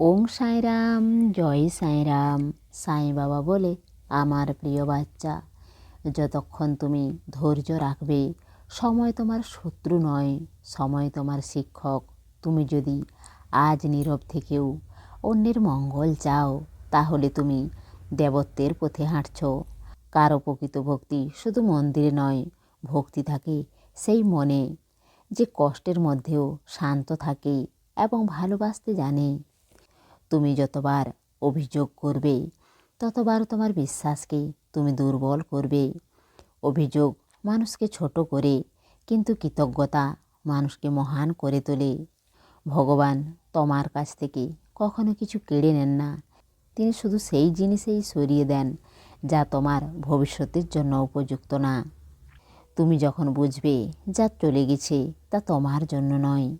ওং সাঁইরাম, জয় সাঁইরাম, সাঁই বাবা বলে আমার প্রিয় বাচ্চা। যতক্ষণ তুমি ধৈর্য রাখবে, সময় তোমার শত্রু নয়, সময় তোমার শিক্ষক। তুমি যদি আজ নীরব থেকেও অন্যের মঙ্গল চাও, তাহলে তুমি দেবত্বের পথে হাঁটছ। কারও প্রকৃত ভক্তি শুধু মন্দিরে নয়, ভক্তি থাকে সেই মনে। যে কষ্টের মধ্যেও শান্ত থাকে এবং ভালোবাসতে জানে। তুমি যতবার অভিযোগ করবে ততবার তোমার বিশ্বাসকে তুমি দুর্বল করবে। অভিযোগ মানুষকে ছোট করে, কিন্তু কৃতজ্ঞতা মানুষকে মহান করে তোলে। ভগবান তোমার কাছ থেকে কখনো কিছু কেড়ে নেন না। তিনি শুধু সেই জিনিসেই সরিয়ে দেন, যা তোমার ভবিষ্যতের জন্য উপযুক্ত না। তুমি যখন বুঝবে যা চলে গেছে তা তোমার জন্য নয়,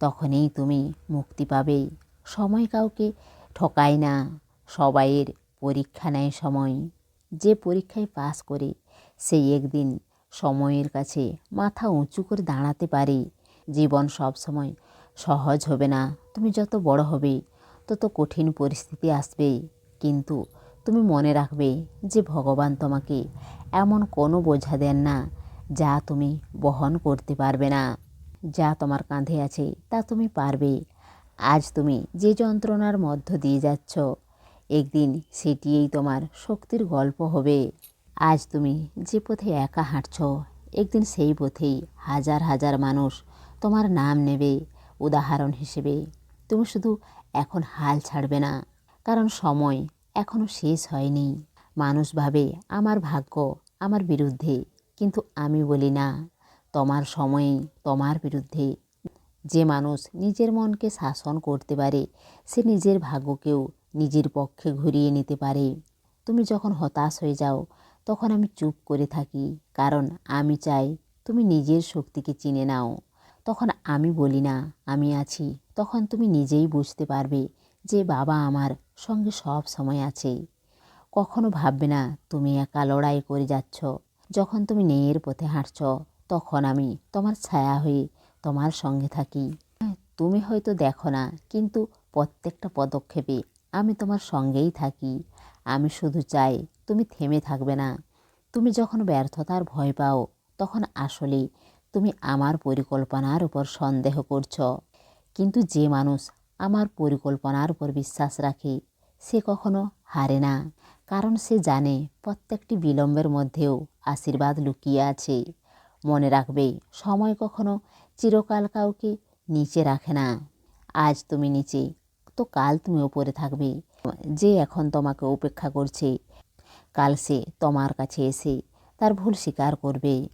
তখনই তুমি মুক্তি পাবে। সময় কাউকে ঠকায় না। সবাইয়ের পরীক্ষা নেয় সময়। যে পরীক্ষায় পাস করে সেই একদিন সময়ের কাছে মাথা উঁচু করে দাঁড়াতে পারে। জীবন সব সময় সহজ হবে না। তুমি যত বড় হবে, তত কঠিন পরিস্থিতি আসবে। কিন্তু তুমি মনে রাখবে যে ভগবান তোমাকে এমন কোনো বোঝা দেন না যা তুমি বহন করতে পারবে না। যা তোমার কাঁধে আছে, তা তুমি পারবে। আজ তুমি যে যন্ত্রণার মধ্য দিয়ে যাচ্ছ, একদিন সেটিই তোমার শক্তির গল্প হবে। আজ তুমি যে পথে একা হাঁটছ, একদিন সেই পথেই হাজার হাজার মানুষ তোমার নাম নেবে, উদাহরণ হিসেবে। তুমি শুধু এখন হাল ছাড়বে না, কারণ সময় এখনও শেষ হয়নি। মানুষ ভাবে, আমার ভাগ্য আমার বিরুদ্ধে। কিন্তু আমি বলি না, তোমার সময়ে তোমার বিরুদ্ধে। যে মানুষ নিজের মনকে শাসন করতে পারে, সে নিজের ভাগ্যকেও নিজের পক্ষে ঘুরিয়ে নিতে পারে। তুমি যখন হতাশ হয়ে যাও, তখন আমি চুপ করে থাকি, কারণ আমি চাই তুমি নিজের শক্তিকে চিনে নাও। তখন আমি বলি, না, আমি আছি। তখন তুমি নিজেই বুঝতে পারবে যে বাবা আমার সঙ্গে সব সময় আছে। কখনো ভাববে, না, তুমি একা লড়াই করে যাচ্ছ। যখন তুমি নেয়ের পথে হাঁটছ, তখন আমি তোমার ছায়া হয়ে তোমার সঙ্গে থাকি। তুমি হয়তো দেখো না, কিন্তু প্রত্যেকটা পদক্ষেপে আমি তোমার সঙ্গেই থাকি। আমি শুধু চাই তুমি থেমে থাকবে না। তুমি যখন ব্যর্থতার ভয় পাও, তখন আসলে তুমি আমার পরিকল্পনার উপর সন্দেহ করছ। কিন্তু যে মানুষ আমার পরিকল্পনার উপর বিশ্বাস রাখে, সে কখনো হারে না। কারণ সে জানে প্রত্যেকটি বিলম্বের মধ্যেও আশীর্বাদ লুকিয়ে আছে। মনে রাখবে, সময় কখনো চিরকাল কাউকে নিচে রাখে না। আজ তুমি নিচে, তো কাল তুমি ওপরে থাকবে। যে এখন তোমাকে উপেক্ষা করছে, কাল সে তোমার কাছে এসে তার ভুল স্বীকার করবে।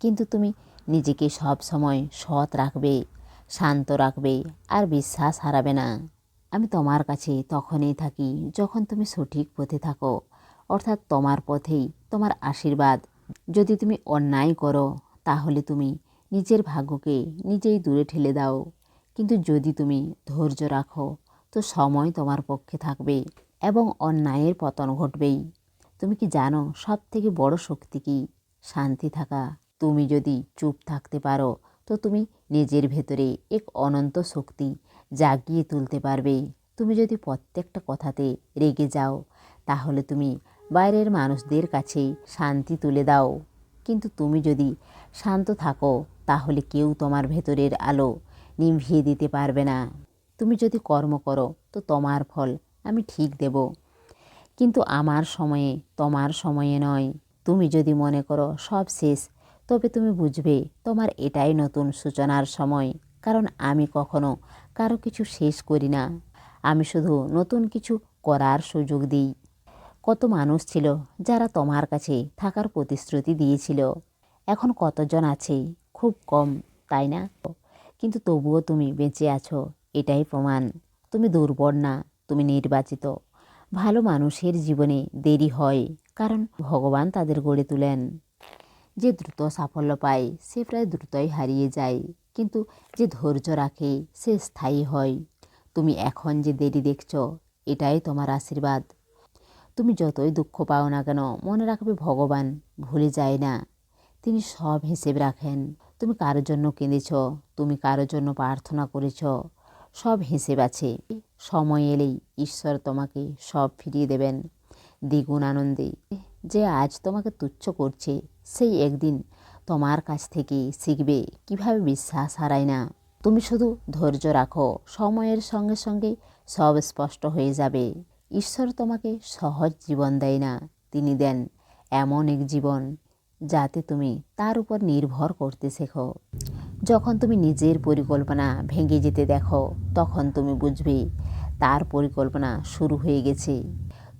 কিন্তু তুমি নিজেকে সব সময় সৎ রাখবে, শান্ত রাখবে আর বিশ্বাস হারাবে না। আমি তোমার কাছে তখনই থাকি যখন তুমি সঠিক পথে থাকো। অর্থাৎ তোমার পথেই তোমার আশীর্বাদ। যদি তুমি অন্যায় করো, তাহলে তুমি নিজের ভাগ্যকে নিজেই দূরে ঠেলে দাও। কিন্তু যদি তুমি ধৈর্য রাখো, তো সময় তোমার পক্ষে থাকবে এবং অন্যায়ের পতন ঘটবেই। তুমি কি জানো সব থেকে বড় শক্তি কি? শান্তি থাকা। তুমি যদি চুপ থাকতে পারো, তো তুমি নিজের ভেতরে এক অনন্ত শক্তি জাগিয়ে তুলতে পারবে। তুমি যদি প্রত্যেকটা কথাতে রেগে যাও, তাহলে তুমি বাইরের মানুষদের কাছেই শান্তি তুলে দাও। কিন্তু তুমি যদি শান্ত থাকো তাহলে কেউ তোমার ভেতরের আলো নিভিয়ে দিতে পারবে না। তুমি যদি কর্ম করো, তো তোমার ফল আমি ঠিক দেব। কিন্তু আমার সময়ে তোমার সময়ে নয়। তুমি যদি মনে করো সব শেষ, তবে তুমি বুঝবে তোমার এটাই নতুন সূচনার সময়। কারণ আমি কখনো কারও কিছু শেষ করি না। আমি শুধু নতুন কিছু করার সুযোগ দিই। কত মানুষ ছিল যারা তোমার কাছে থাকার প্রতিশ্রুতি দিয়েছিল। এখন কতজন আছে? খুব কম, তাই না? কিন্তু তবুও তুমি বেঁচে আছো, এটাই প্রমাণ। তুমি দুর্বল না, তুমি নির্বাচিত। ভালো মানুষের জীবনে দেরি হয়, কারণ ভগবান তাদের গড়ে তোলেন। যে দ্রুত সাফল্য পায়, সে প্রায় দ্রুতই হারিয়ে যায়। কিন্তু যে ধৈর্য রাখে, সে স্থায়ী হয়। তুমি এখন যে দেরি দেখছ, এটাই তোমার আশীর্বাদ। তুমি যতই দুঃখ পাও না কেন, মনে রাখবে ভগবান ভুলে যায় না। তিনি সব হিসেব রাখেন। তুমি কারোর জন্য কেঁদেছ? তুমি কারোর জন্য প্রার্থনা করেছ? সব হিসেব আছে। সময় এলেই ঈশ্বর তোমাকে সব ফিরিয়ে দেবেন। দ্বিগুণ আনন্দে যে আজ তোমাকে তুচ্ছ করছে, সেই একদিন তোমার কাছ থেকে শিখবে কীভাবে বিশ্বাস হারায় না। তুমি শুধু ধৈর্য রাখো, সময়ের সঙ্গে সঙ্গে সব স্পষ্ট হয়ে যাবে। ঈশ্বর তোমাকে সহজ জীবন দেয় না, তিনি দেন এমন এক জীবন। যাতে তুমি তার উপর নির্ভর করতে শেখো। যখন তুমি নিজের পরিকল্পনা ভেঙে যেতে দেখো, তখন তুমি বুঝবে তার পরিকল্পনা শুরু হয়ে গেছে।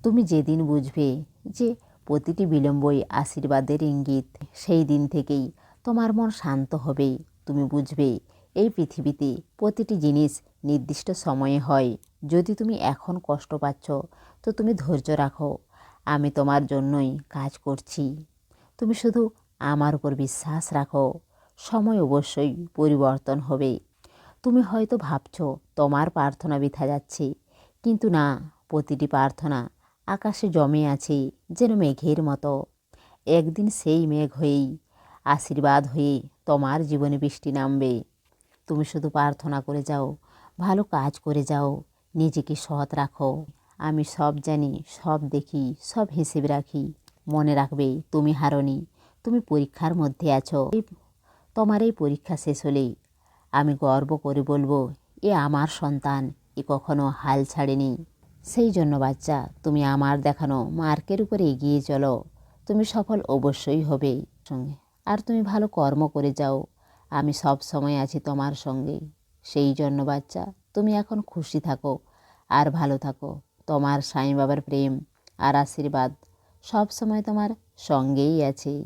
তুমি যেদিন বুঝবে যে প্রতিটি বিলম্বই আশীর্বাদের ইঙ্গিত, সেই দিন থেকেই তোমার মন শান্ত হবে। তুমি বুঝবে এই পৃথিবীতে প্রতিটি জিনিস নির্দিষ্ট সময়ে হয়। যদি তুমি এখন কষ্ট পাচ্ছ, তো তুমি ধৈর্য রাখো। আমি তোমার জন্যই কাজ করছি। তুমি শুধু আমার উপর বিশ্বাস রাখো। সময় অবশ্যই পরিবর্তন হবে। তুমি হয়তো ভাবছ, তোমার প্রার্থনা বৃথা যাচ্ছে। কিন্তু না, প্রতিটি প্রার্থনা আকাশে জমে আছে, যেন মেঘের মতো। একদিন সেই মেঘ হয়েই আশীর্বাদ হয়ে তোমার জীবনে বৃষ্টি নামবে। তুমি শুধু প্রার্থনা করে যাও, ভালো কাজ করে যাও, নিজেকে সৎ রাখো। আমি সব জানি, সব দেখি, সব হিসেব রাখি। মনে রাখবে, তুমি হারনি, তুমি পরীক্ষার মধ্যে আছো। তোমার এই পরীক্ষা শেষ হলেই আমি গর্ব করে বলব, এ আমার সন্তান, এ কখনো হাল ছাড়েনি। সেই জন্য বাচ্চা, তুমি আমার দেখানো মার্কের উপরে এগিয়ে চলো। তুমি সফল অবশ্যই হবে সঙ্গে। আর তুমি ভালো কর্ম করে যাও। আমি সব সময় আছি তোমার সঙ্গে। সেই জন্য বাচ্চা, তুমি এখন খুশি থাকো আর ভালো থাকো। তোমার সাই বাবার প্রেম আর আশীর্বাদ সব সময় তোমার সঙ্গেই আছে।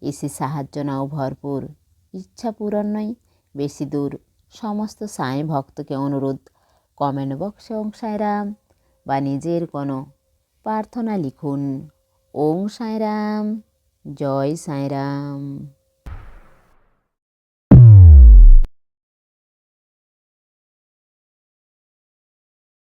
এসে সাহায্য নাও ভরপুর। ইচ্ছা পূরণ নয়, বেশি দূর। সমস্ত সাঁই ভক্তকে অনুরোধ কমেন্ট বক্সে ওং সাঁয়রাম বা নিজের কোনো প্রার্থনা লিখুন। ওং সাঁয়রাম জয় সাঁয়রাম